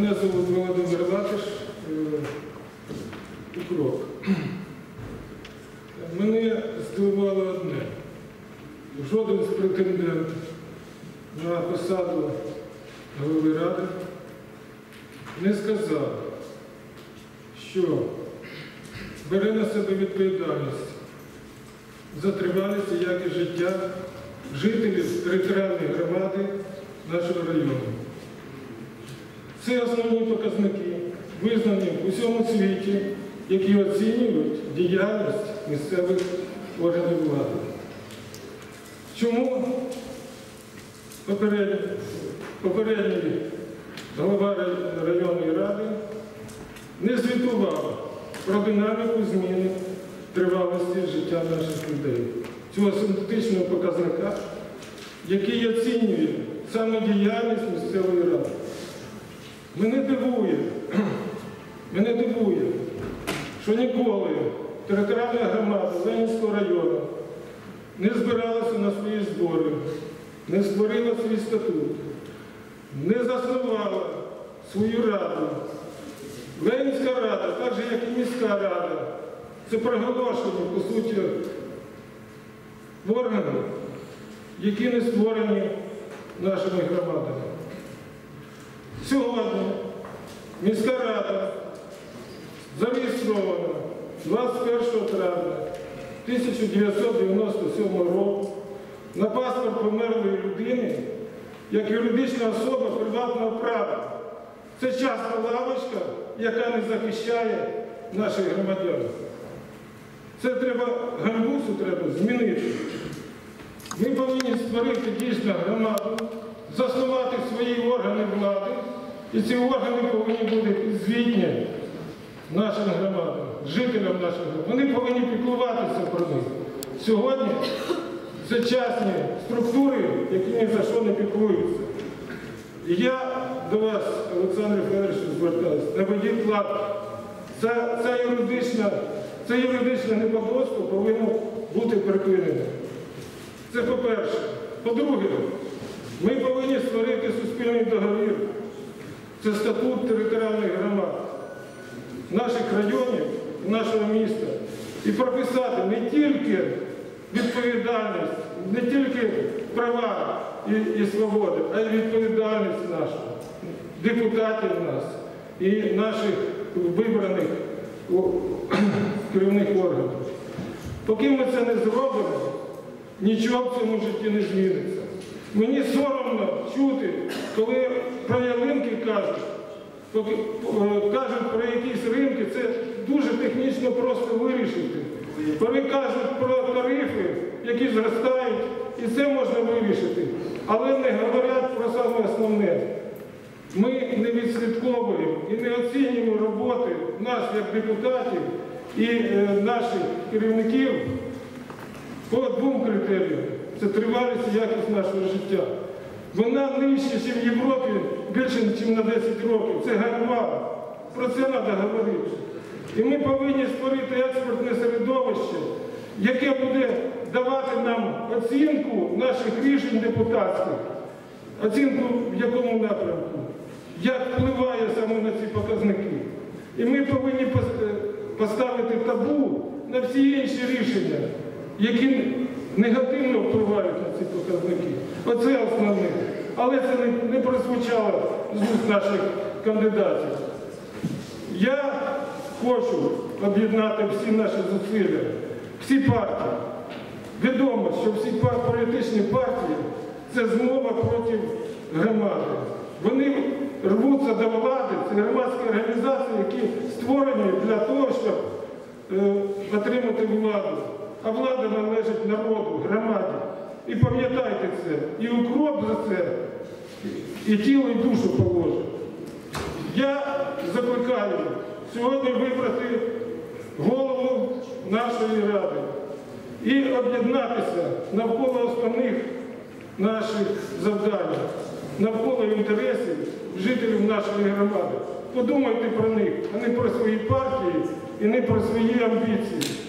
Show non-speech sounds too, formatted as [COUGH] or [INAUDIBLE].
Мене звуть Володимир Латиш, е, Укроп. Мене здивувало одне. Жоден з претендентів на посаду голови ради не сказав, що бере на себе відповідальність за тривалість і якість життя жителів територіальної громади нашого району. Це основні показники, визнані в усьому світі, які оцінюють діяльність місцевих органів влади. Чому попередній, голова районної ради не звітував про динаміку зміни тривалості життя наших людей, цього синтетичного показника, який оцінює саме діяльність місцевої ради. Мене дивує, мене дивує, що ніколи територіальна громада Ленінського району не збиралася на свої збори, не створила свій статут, не заснувала свою раду. Ленінська рада, так же, як і міська рада, це проголошені, по суті, органи, які не створені нашими громадами. Сьогодні міська рада зареєстрована 21 травня 1997 року на паспорт померлої людини як юридична особа приватного права. Це частна лавочка, яка не захищає наших громадян. Це треба, ганьбусу треба змінити. Ми повинні створити дійсно громаду, заснувати свої органи влади, і ці органи повинні бути підзвітні нашим громадам, жителям наших громад. Вони повинні піклуватися про них. Сьогодні це частні структури, які ні за що не піклуються. І я до вас, Олександр Федорович, звертаюся, наведіть лад. Це, це юридичне, це юридичне неподобство повинно бути припинене. Це по-перше. По-друге, ми повинні створити суспільний договір. Це статут територіальних громад наших районів, нашого міста. І прописати не тільки відповідальність, не тільки права і, і свободи, а й відповідальність нашу, депутатів нас і наших вибраних [CLEARS THROAT] керівних органів. Поки ми це не зробимо, нічого в цьому житті не зміниться. Мені соромно чути, коли про ялинки кажуть, е, кажуть про якісь ринки, це дуже технічно просто вирішити. Коли кажуть про тарифи, які зростають, і це можна вирішити. Але не говорять про саме основне. Ми не відслідковуємо і не оцінюємо роботи нас як депутатів і е, наших керівників по двом критеріям. Це тривалість і якість нашого життя. Вона нижче, ніж в Європі, більше, ніж на 10 років. Це ганьба. Про це треба говорити. І ми повинні створити експортне середовище, яке буде давати нам оцінку наших рішень депутатських, оцінку в якому напрямку, як впливає саме на ці показники. І ми повинні е, поставити табу на всі інші рішення, які негативно впливають на ці показники. Оце основне. Але це не, не прозвучало з уст наших кандидатів. Я хочу об'єднати всі наші зусилля, всі партії. Відомо, що всі політичні партії це змова проти громади. Вони рвуться до влади, це громадські організації, які створені для того, щоб е, отримати владу. А влада належить народу, громаді. І пам'ятайте це, і укроп за це, і тіло, і душу положить. Я закликаю сьогодні вибрати голову нашої ради і об'єднатися навколо основних наших завдань, навколо інтересів жителів нашої громади. Подумайте про них, а не про свої партії і не про свої амбіції.